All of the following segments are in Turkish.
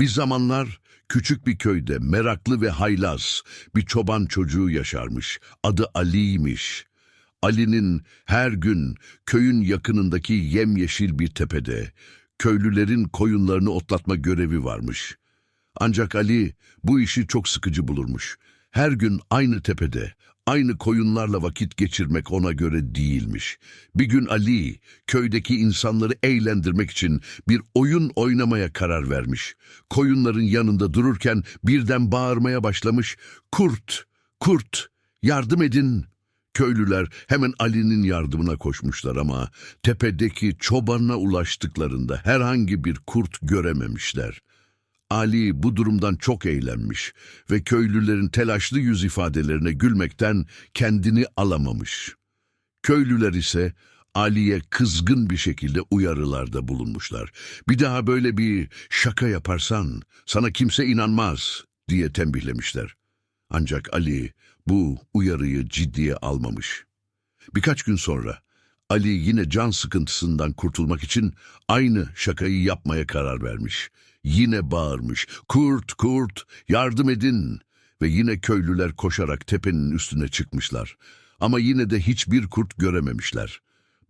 Bir zamanlar küçük bir köyde meraklı ve haylaz bir çoban çocuğu yaşarmış. Adı Ali'ymiş. Ali'nin her gün köyün yakınındaki yemyeşil bir tepede köylülerin koyunlarını otlatma görevi varmış. Ancak Ali bu işi çok sıkıcı bulurmuş. Her gün aynı tepede, aynı koyunlarla vakit geçirmek ona göre değilmiş. Bir gün Ali, köydeki insanları eğlendirmek için bir oyun oynamaya karar vermiş. Koyunların yanında dururken birden bağırmaya başlamış. Kurt, kurt, yardım edin. Köylüler hemen Ali'nin yardımına koşmuşlar ama tepedeki çobanına ulaştıklarında herhangi bir kurt görememişler. Ali bu durumdan çok eğlenmiş ve köylülerin telaşlı yüz ifadelerine gülmekten kendini alamamış. Köylüler ise Ali'ye kızgın bir şekilde uyarılarda bulunmuşlar. Bir daha böyle bir şaka yaparsan sana kimse inanmaz diye tembihlemişler. Ancak Ali bu uyarıyı ciddiye almamış. Birkaç gün sonra Ali yine can sıkıntısından kurtulmak için aynı şakayı yapmaya karar vermiş. Yine bağırmış, kurt kurt yardım edin ve yine köylüler koşarak tepenin üstüne çıkmışlar. Ama yine de hiçbir kurt görememişler.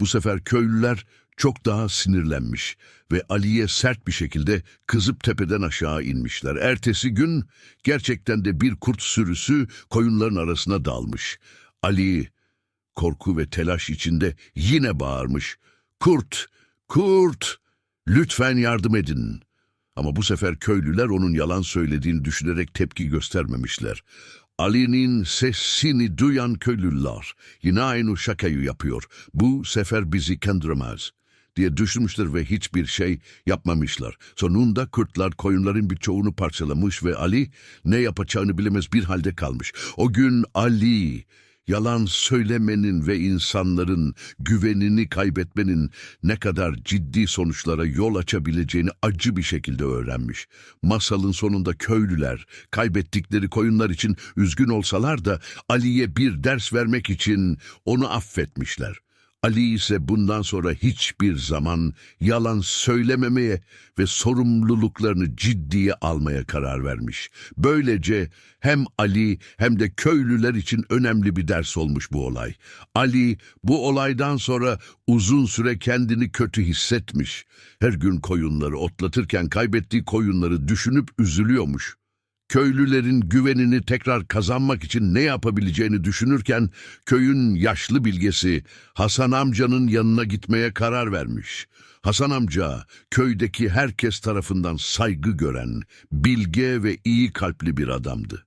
Bu sefer köylüler çok daha sinirlenmiş ve Ali'ye sert bir şekilde kızıp tepeden aşağı inmişler. Ertesi gün gerçekten de bir kurt sürüsü koyunların arasına dalmış. Ali korku ve telaş içinde yine bağırmış. Kurt, kurt, lütfen yardım edin. Ama bu sefer köylüler onun yalan söylediğini düşünerek tepki göstermemişler. Ali'nin sesini duyan köylüler yine aynı şakayı yapıyor. Bu sefer bizi kandırmaz diye düşünmüşler ve hiçbir şey yapmamışlar. Sonunda kurtlar koyunların birçoğunu parçalamış ve Ali ne yapacağını bilemez bir halde kalmış. O gün Ali yalan söylemenin ve insanların güvenini kaybetmenin ne kadar ciddi sonuçlara yol açabileceğini acı bir şekilde öğrenmiş. Masalın sonunda köylüler kaybettikleri koyunlar için üzgün olsalar da Ali'ye bir ders vermek için onu affetmişler. Ali ise bundan sonra hiçbir zaman yalan söylememeye ve sorumluluklarını ciddiye almaya karar vermiş. Böylece hem Ali hem de köylüler için önemli bir ders olmuş bu olay. Ali bu olaydan sonra uzun süre kendini kötü hissetmiş. Her gün koyunları otlatırken kaybettiği koyunları düşünüp üzülüyormuş köylülerin güvenini tekrar kazanmak için ne yapabileceğini düşünürken köyün yaşlı bilgesi Hasan amcanın yanına gitmeye karar vermiş. Hasan amca köydeki herkes tarafından saygı gören, bilge ve iyi kalpli bir adamdı.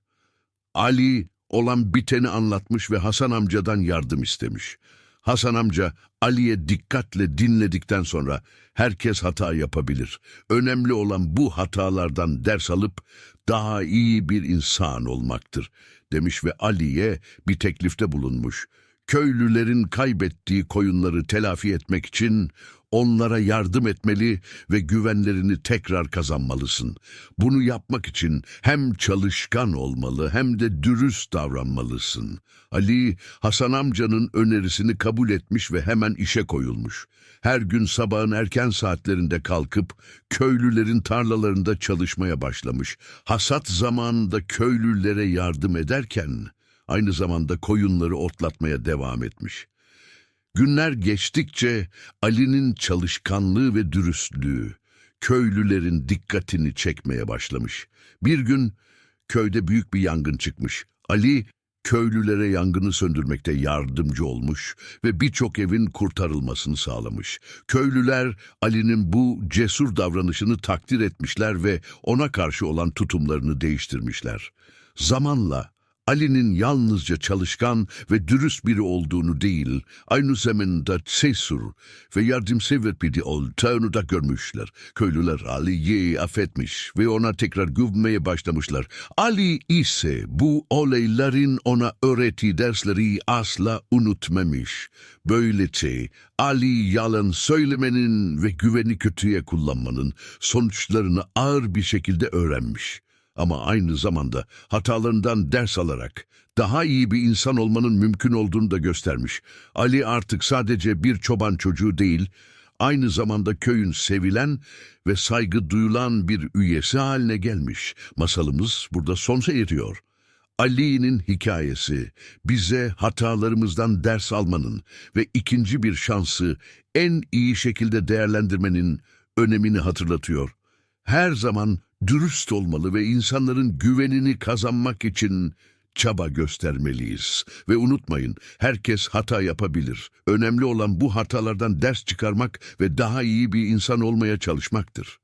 Ali olan biteni anlatmış ve Hasan amcadan yardım istemiş. Hasan amca Ali'ye dikkatle dinledikten sonra herkes hata yapabilir. Önemli olan bu hatalardan ders alıp daha iyi bir insan olmaktır demiş ve Ali'ye bir teklifte bulunmuş. Köylülerin kaybettiği koyunları telafi etmek için onlara yardım etmeli ve güvenlerini tekrar kazanmalısın. Bunu yapmak için hem çalışkan olmalı hem de dürüst davranmalısın. Ali, Hasan amcanın önerisini kabul etmiş ve hemen işe koyulmuş. Her gün sabahın erken saatlerinde kalkıp köylülerin tarlalarında çalışmaya başlamış. Hasat zamanında köylülere yardım ederken aynı zamanda koyunları otlatmaya devam etmiş. Günler geçtikçe Ali'nin çalışkanlığı ve dürüstlüğü köylülerin dikkatini çekmeye başlamış. Bir gün köyde büyük bir yangın çıkmış. Ali köylülere yangını söndürmekte yardımcı olmuş ve birçok evin kurtarılmasını sağlamış. Köylüler Ali'nin bu cesur davranışını takdir etmişler ve ona karşı olan tutumlarını değiştirmişler. Zamanla Ali'nin yalnızca çalışkan ve dürüst biri olduğunu değil, aynı zamanda cesur ve yardımsever biri olduğunu da görmüşler. Köylüler Ali'yi affetmiş ve ona tekrar güvenmeye başlamışlar. Ali ise bu olayların ona öğrettiği dersleri asla unutmamış. Böylece Ali yalan söylemenin ve güveni kötüye kullanmanın sonuçlarını ağır bir şekilde öğrenmiş ama aynı zamanda hatalarından ders alarak daha iyi bir insan olmanın mümkün olduğunu da göstermiş. Ali artık sadece bir çoban çocuğu değil, aynı zamanda köyün sevilen ve saygı duyulan bir üyesi haline gelmiş. Masalımız burada sona eriyor. Ali'nin hikayesi bize hatalarımızdan ders almanın ve ikinci bir şansı en iyi şekilde değerlendirmenin önemini hatırlatıyor. Her zaman dürüst olmalı ve insanların güvenini kazanmak için çaba göstermeliyiz. Ve unutmayın, herkes hata yapabilir. Önemli olan bu hatalardan ders çıkarmak ve daha iyi bir insan olmaya çalışmaktır.